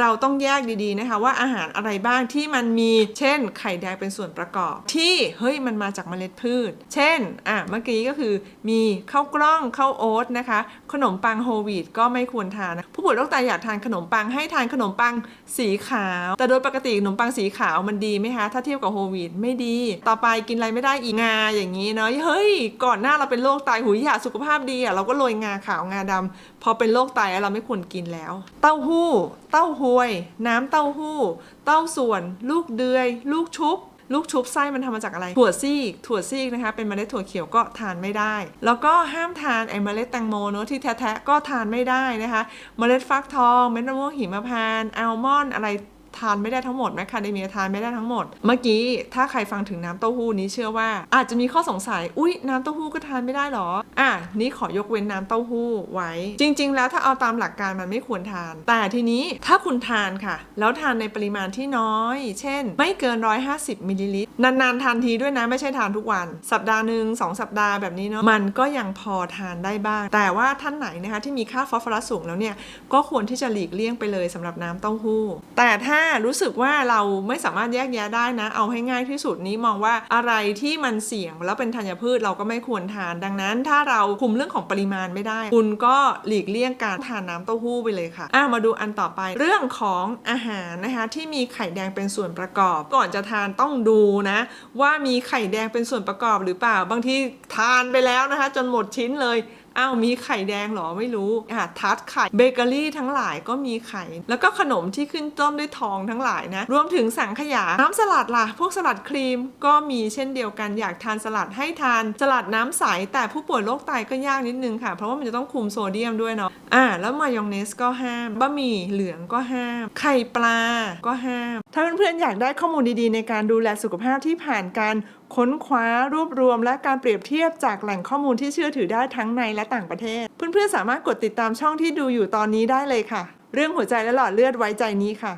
เราต้องแยกดีๆนะคะว่าอาหารอะไรบ้างที่มันมี เช่น ไข่แดงเป็นส่วนประกอบ ที่เฮ้ยมันมาจากเมล็ดพืช เช่นอะเมื่อกี้ก็คือมีข้าวกล้องข้าวโอ๊ตนะคะ ขนมปังโฮลวีตก็ไม่ควรทานนะผู้ป่วยโรคไตอยากทานขนมปังให้ทานขนมปังสีขาว แต่โดยปกติขนมปังสีขาวมันดีไหมคะ ถ้าเทียบกับโฮลวีตไม่ดี ต่อไปกินอะไรไม่ได้อีกงาอย่างนี้เนาะเฮ้ย ก่อนหน้าเราเป็นโรคไตหุยอยากสุขภาพดีอะเราก็โรยงาขาวงาดำพอเป็นโรคไตเราไม่ควรกินแล้ว เต้าหู้ เต้าหวย น้ำเต้าหู้ เต้าส่วน ลูกเดือย ลูกชุบลูกชุบไส้มันทำมาจากอะไร ถั่วซีก ถั่วซีกนะคะ เป็นเมล็ดถั่วเขียวก็ทานไม่ได้ แล้วก็ห้ามทานไอ้เมล็ดแตงโมเนอะที่แท้ๆก็ทานไม่ได้นะคะ เมล็ดฟักทอง เม็ดมะม่วงหิมพานต์อัลมอนด์อะไร ทานไม่ได้ทั้งหมดแมคคาเดเมียทานไม่ได้ทั้งหมด เมื่อกี้ถ้าใครฟังถึงน้ำเต้าหู้นี้เชื่อว่า อาจจะมีข้อสงสัย อุ๊ย น้ำเต้าหู้ก็ทานไม่ได้หรอ อะ นี่ขอยกเว้นน้ำเต้าหู้ไว้ จริง ๆ แล้วถ้าเอาตามหลักการมันไม่ควรทาน แต่ทีนี้ถ้าคุณทานค่ะ แล้วทานในปริมาณที่น้อย เช่น ไม่เกิน 150มิลลิลิตรนานๆทานทีด้วยนะไม่ใช่ทานทุกวัน สัปดาห์หนึ่งสองสัปดาห์แบบนี้เนาะมันก็ยังพอทานได้บ้าง แต่ว่าท่านไหนนะคะที่มีค่าฟอสฟอรัสสูงแล้วเนี่ยก็ควรที่จะหลีกเลี่ยงไปเลยสำหรับน้ำเต้าหู้ แต่ถ้ารู้สึกว่าเราไม่สามารถแยกแยะได้นะ เอาให้ง่ายที่สุดนี้มองว่าอะไรที่มันเสี่ยงแล้วเป็นธัญพืชเราก็ไม่ควรทาน ดังนั้นถ้าเราคุมเรื่องของปริมาณไม่ได้ คุณก็หลีกเลี่ยงการทานน้ำเต้าหู้ไปเลยค่ะอะมาดูอันต่อไปเรื่องของอาหารนะคะที่มีไข่แดงเป็นส่วนประกอบ ก่อนจะทานต้องดูนะ ว่ามีไข่แดงเป็นส่วนประกอบหรือเปล่าบางทีทานไปแล้วนะคะ จนหมดชิ้นเลย อ้าวมีไข่แดงเหรอไม่รู้อะทัดไข่เบเกอรี่ทั้งหลายก็มีไข่ แล้วก็ขนมที่ขึ้นต้นด้วยทองทั้งหลายนะ รวมถึงสังขยา น้ำสลัดล่ะ พวกสลัดครีมก็มีเช่นเดียวกันอยากทานสลัดให้ทาน สลัดน้ำใส แต่ผู้ป่วยโรคไตก็ยากนิดนึงค่ะ เพราะว่ามันจะต้องคุมโซเดียมด้วยเนาะอ่าแล้วมายองเนสก็ห้ามบะหมี่เหลืองก็ห้าม ไข่ปลาก็ห้าม ถ้าเพื่อนๆอยากได้ข้อมูลดีๆ ในการดูแลสุขภาพที่ผ่านการค้นคว้ารวบรวม และการเปรียบเทียบจากแหล่งข้อมูลที่เชื่อถือได้ทั้งในและต่างประเทศ เพื่อนๆสามารถกดติดตามช่องที่ดูอยู่ตอนนี้ได้เลยค่ะ เรื่องหัวใจและหลอดเลือดไว้ใจนี้ค่ะ